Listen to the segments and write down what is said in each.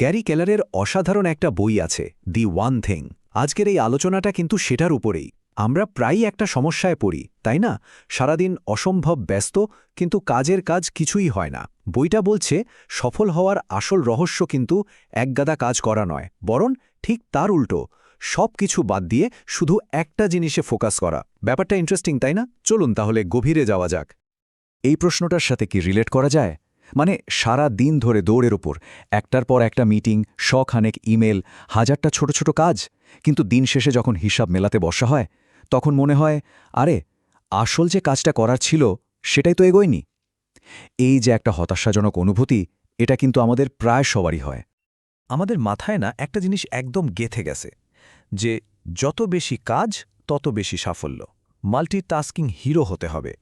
Gary কেলারের অসাধারণ একটা বই আছে, দি ওয়ান থিং। আজকের এই আলোচনাটা কিন্তু সেটার উপরেই। আমরা প্রায়ই একটা সমস্যায় পড়ি, তাই না? সারাদিন অসম্ভব ব্যস্ত, কিন্তু কাজের কাজ কিছুই হয় না। বইটা বলছে, সফল হওয়ার আসল রহস্য কিন্তু একগাদা কাজ করা নয়, বরং ঠিক তার উল্টো। সব কিছু বাদ দিয়ে শুধু একটা জিনিসে ফোকাস করা। ব্যাপারটা ইন্টারেস্টিং তাই না? চলুন তাহলে গভীরে যাওয়া যাক। এই প্রশ্নটার সাথে কি রিলেট করা যায়? মানে সারা দিন ধরে দৌড়ের ওপর। একটার পর একটা মিটিং, শখানেক ইমেল, হাজারটা ছোট ছোট কাজ। কিন্তু দিন শেষে যখন হিসাব মেলাতে বসা হয়, তখন মনে হয়, আরে, আসল যে কাজটা করার ছিল, সেটাই তো এগোয়নি। এই যে একটা হতাশাজনক অনুভূতি, এটা কিন্তু আমাদের প্রায় সবারই হয়। আমাদের মাথায় না একটা জিনিস একদম গেথে গেছে, যে যত বেশি কাজ, তত বেশি সাফল্য। মাল্টিটাস্কিং হিরো হতে হবে।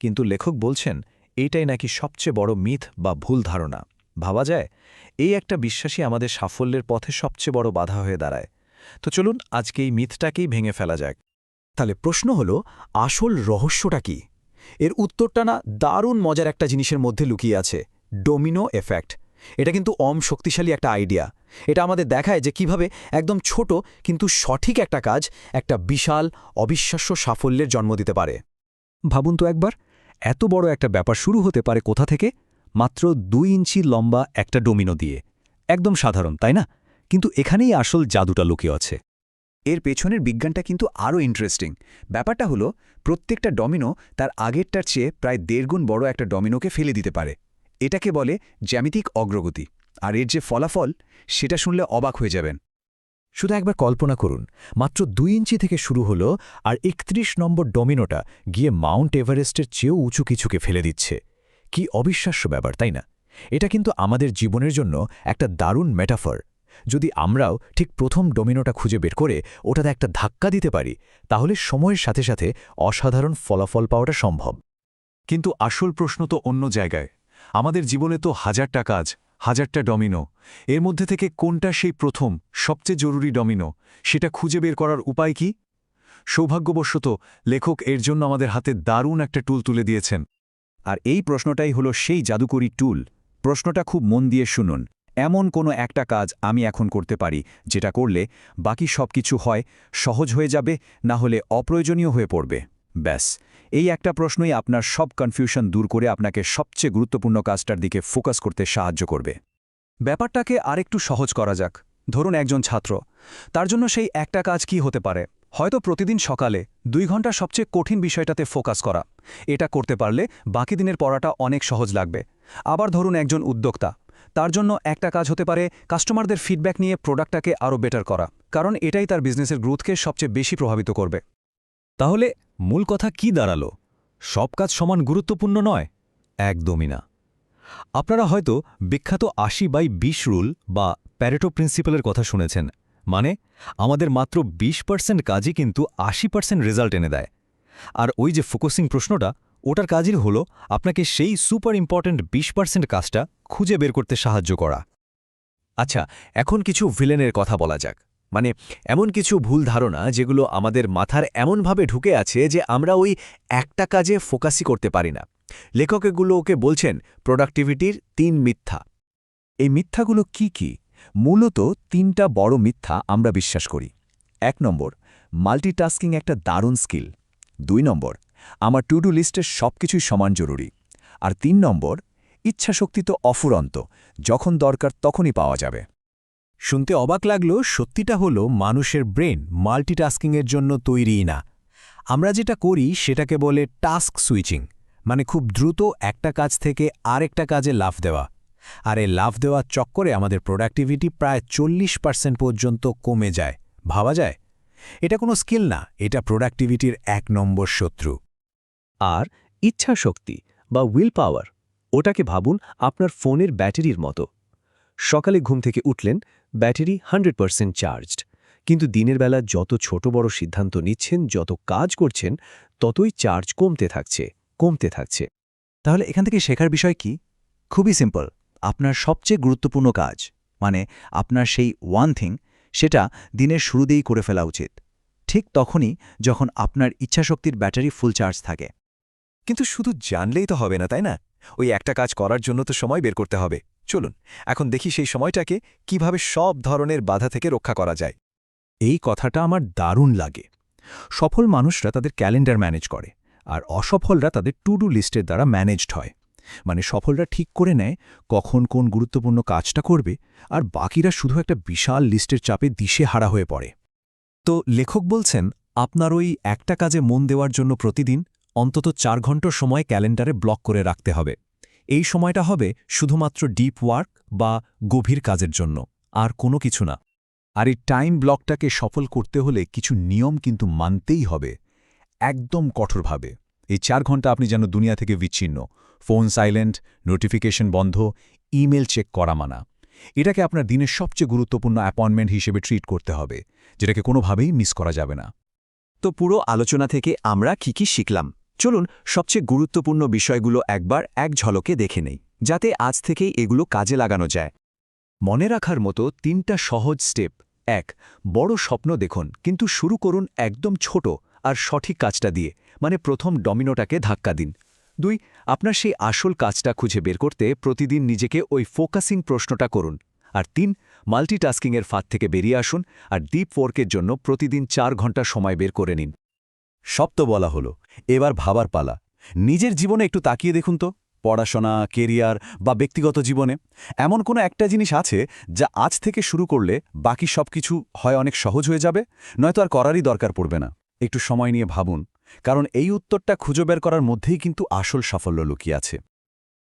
কিন্তু লেখক বলছেন এইটাই নাকি সবচেয়ে বড় মিথ বা ভুল ধারণা? ভাবা যায়? এই একটা বিশ্বাসই আমাদের সাফল্যের পথে সবচেয়ে বড় বাধা হয়ে দাঁড়ায়। তো চলুন আজকে এই মিথটাকেই ভেঙে ফেলা যাক। তাহলে প্রশ্ন হল, আসল রহস্যটা কি? এর উত্তরটা না দারুণ মজার একটা জিনিসের মধ্যে লুকিয়ে আছে, ডোমিনো এফেক্ট। এটা কিন্তু অম শক্তিশালী একটা আইডিয়া। এটা আমাদের দেখায় যে কীভাবে একদম ছোট কিন্তু সঠিক একটা কাজ একটা বিশাল অবিশ্বাস্য সাফল্যের জন্ম দিতে পারে। ভাবুন তো একবার। এত বড় একটা ব্যাপার শুরু হতে পারে কোথা থেকে? মাত্র দুই ইঞ্চি লম্বা একটা ডোমিনো দিয়ে। একদম সাধারণ, তাই না? কিন্তু এখানেই আসল জাদুটা লুকিয়ে আছে। এর পেছনের বিজ্ঞানটা কিন্তু আরও ইন্টারেস্টিং ব্যাপারটা হলো, প্রত্যেকটা ডমিনো তার আগেরটার চেয়ে প্রায় দেড়গুণ বড় একটা ডমিনোকে ফেলে দিতে পারে। এটাকে বলে জ্যামিতিক অগ্রগতি। আর এর যে ফলাফল, সেটা শুনলে অবাক হয়ে যাবেন। শুধু একবার কল্পনা করুন, মাত্র দুই ইঞ্চি থেকে শুরু হলো আর একত্রিশ নম্বর ডমিনোটা গিয়ে মাউন্ট এভারেস্টের চেয়েও উঁচু কিছুকে ফেলে দিচ্ছে। কি অবিশ্বাস্য ব্যাপার, তাই না? এটা কিন্তু আমাদের জীবনের জন্য একটা দারুণ মেটাফর। যদি আমরাও ঠিক প্রথম ডোমিনোটা খুঁজে বের করে ওটাতে একটা ধাক্কা দিতে পারি, তাহলে সময়ের সাথে সাথে অসাধারণ ফলাফল পাওয়াটা সম্ভব। কিন্তু আসল প্রশ্ন তো অন্য জায়গায়। আমাদের জীবনে তো হাজারটা কাজ হাজারটা ডমিনো। এর মধ্যে থেকে কোনটা সেই প্রথম, সবচেয়ে জরুরি ডমিনো, সেটা খুঁজে বের করার উপায় কি? সৌভাগ্যবশত, লেখক এর জন্য আমাদের হাতে দারুণ একটা টুল তুলে দিয়েছেন। আর এই প্রশ্নটাই হলো সেই জাদুকরী টুল। প্রশ্নটা খুব মন দিয়ে শুনুন। এমন কোনো একটা কাজ আমি এখন করতে পারি, যেটা করলে বাকি সব কিছু হয়, সহজ হয়ে যাবে, না হলে অপ্রয়োজনীয় হয়ে পড়বে। ব্যাস। এই একটা প্রশ্নই আপনার সব কনফিউশন দূর করে আপনাকে সবচেয়ে গুরুত্বপূর্ণ কাজটার দিকে ফোকাস করতে সাহায্য করবে। ব্যাপারটাকে আরেকটু সহজ করা যাক। ধরুন একজন ছাত্র, তার জন্য সেই একটা কাজ কি হতে পারে? হয়তো প্রতিদিন সকালে দুই ঘণ্টা সবচেয়ে কঠিন বিষয়টাতে ফোকাস করা। এটা করতে পারলে বাকি দিনের পড়াটা অনেক সহজ লাগবে। আবার ধরুন একজন উদ্যোক্তা, তার জন্য একটা কাজ হতে পারে কাস্টমারদের ফিডব্যাক নিয়ে প্রোডাক্টটাকে আরও বেটার করা, কারণ এটাই তার বিজনেসের গ্রোথকে সবচেয়ে বেশি প্রভাবিত করবে। তাহলে মূল কথা কি দাঁড়াল? সব কাজ সমান গুরুত্বপূর্ণ নয়? একদমই না। আপনারা হয়তো বিখ্যাত আশি বাই বিশ রুল বা প্যারেটো প্রিন্সিপালের কথা শুনেছেন। মানে আমাদের মাত্র ২০ পার্সেন্ট কাজই কিন্তু আশি পার্সেন্ট রেজাল্ট এনে দেয়। আর ওই যে ফোকাসিং প্রশ্নটা, ওটার কাজই হলো আপনাকে সেই সুপার ইম্পর্ট্যান্ট ২০ পার্সেন্ট কাজটা খুঁজে বের করতে সাহায্য করা। আচ্ছা এখন কিছু ভিলেনের কথা বলা যাক। মানে এমন কিছু ভুল ধারণা যেগুলো আমাদের মাথার এমনভাবে ঢুকে আছে যে আমরা ওই একটা কাজে ফোকাসই করতে পারি না। লেখক এগুলো ওকে বলছেন, প্রোডাক্টিভিটির তিন মিথ্যা। এই মিথ্যাগুলো কি কি? মূলত তিনটা বড় মিথ্যা আমরা বিশ্বাস করি। এক নম্বর, মাল্টিটাস্কিং একটা দারুণ স্কিল। দুই নম্বর, আমার টু ডু লিস্টের সব কিছুই সমান জরুরি। আর তিন নম্বর, ইচ্ছাশক্তি তো অফুরন্ত, যখন দরকার তখনই পাওয়া যাবে। শুনতে অবাক লাগল, সত্যিটা হলো মানুষের ব্রেন মাল্টিটাস্কিংয়ের জন্য তৈরিই না। আমরা যেটা করি সেটাকে বলে টাস্ক সুইচিং মানে খুব দ্রুত একটা কাজ থেকে আরেকটা কাজে লাফ দেওয়া। আর এই লাফ দেওয়ার চক্করে আমাদের প্রোডাক্টিভিটি প্রায় চল্লিশ পার্সেন্ট পর্যন্ত কমে যায়। ভাবা যায়? এটা কোনো স্কিল না, এটা প্রোডাক্টিভিটির এক নম্বর শত্রু। আর ইচ্ছাশক্তি বা উইল পাওয়ার, ওটাকে ভাবুন আপনার ফোনের ব্যাটারির মতো। সকালে ঘুম থেকে উঠলেন ব্যাটারি হান্ড্রেড পারসেন্ট চার্জড। কিন্তু দিনের বেলা যত ছোট বড় সিদ্ধান্ত নিচ্ছেন যত কাজ করছেন ততই চার্জ কমতে থাকছে কমতে থাকছে। তাহলে এখান থেকে শেখার বিষয় কি? খুবই সিম্পল আপনার সবচেয়ে গুরুত্বপূর্ণ কাজ মানে আপনার সেই ওয়ান থিং সেটা দিনের শুরুতেই করে ফেলা উচিত। ঠিক তখনই যখন আপনার ইচ্ছাশক্তির ব্যাটারি ফুল চার্জ থাকে। কিন্তু শুধু জানলেই তো হবে না তাই না? ওই একটা কাজ করার জন্য তো সময় বের করতে হবে। চলুন, এখন দেখি সেই সময়টাকে কীভাবে সব ধরনের বাধা থেকে রক্ষা করা যায়। এই কথাটা আমার দারুণ লাগে। সফল মানুষরা তাদের ক্যালেন্ডার ম্যানেজ করে, আর অসফলরা তাদের টু ডু লিস্টের দ্বারা ম্যানেজড হয়। মানে সফলরা ঠিক করে নেয় কখন কোন গুরুত্বপূর্ণ কাজটা করবে, আর বাকিরা শুধু একটা বিশাল লিস্টের চাপে দিশে হারা হয়ে পড়ে। তো লেখক বলছেন, আপনার ওই একটা কাজে মন দেওয়ার জন্য প্রতিদিন অন্তত চার ঘণ্টার সময় ক্যালেন্ডারে ব্লক করে রাখতে হবে। এই সময়টা হবে শুধুমাত্র ডিপ ওয়ার্ক বা গভীর কাজের জন্য, আর কোনো কিছু না। আর এই টাইম ব্লকটাকে সফল করতে হলে কিছু নিয়ম কিন্তু মানতেই হবে, একদম কঠোরভাবে। এই চার ঘণ্টা আপনি যেন দুনিয়া থেকে বিচ্ছিন্ন ফোন সাইলেন্ট নোটিফিকেশন বন্ধ ইমেল চেক করা মানা। এটাকে আপনার দিনের সবচেয়ে গুরুত্বপূর্ণ অ্যাপয়েন্টমেন্ট হিসেবে ট্রিট করতে হবে, যেটাকে কোনোভাবেই মিস করা যাবে না। তো পুরো আলোচনা থেকে আমরা কি কি শিখলাম? চলুন সবচেয়ে গুরুত্বপূর্ণ বিষয়গুলো একবার এক ঝলকে দেখে নেই, যাতে আজ থেকেই এগুলো কাজে লাগানো যায়। মনে রাখার মতো তিনটা সহজ স্টেপ। এক, বড় স্বপ্ন দেখুন, কিন্তু শুরু করুন একদম ছোট আর সঠিক কাজটা দিয়ে মানে প্রথম ডমিনোটাকে ধাক্কা দিন। দুই, আপনার সেই আসল কাজটা খুঁজে বের করতে প্রতিদিন নিজেকে ওই ফোকাসিং প্রশ্নটা করুন। আর তিন, মাল্টিটাস্কিংয়ের ফাঁদ থেকে বেরিয়ে আসুন আর ডিপ ওয়ার্কের জন্য প্রতিদিন চার ঘণ্টা সময় বের করে নিন। সব তো বলা হলো। এবার ভাবার পালা। নিজের জীবনে একটু তাকিয়ে দেখুন তো। পড়াশোনা, কেরিয়ার বা ব্যক্তিগত জীবনে এমন কোনো একটা জিনিস আছে যা আজ থেকে শুরু করলে বাকি সব কিছু হয় অনেক সহজ হয়ে যাবে, নয়তো আর করারই দরকার পড়বে না। একটু সময় নিয়ে ভাবুন, কারণ এই উত্তরটা খুঁজে বের করার মধ্যেই কিন্তু আসল সাফল্য লুকিয়ে আছে।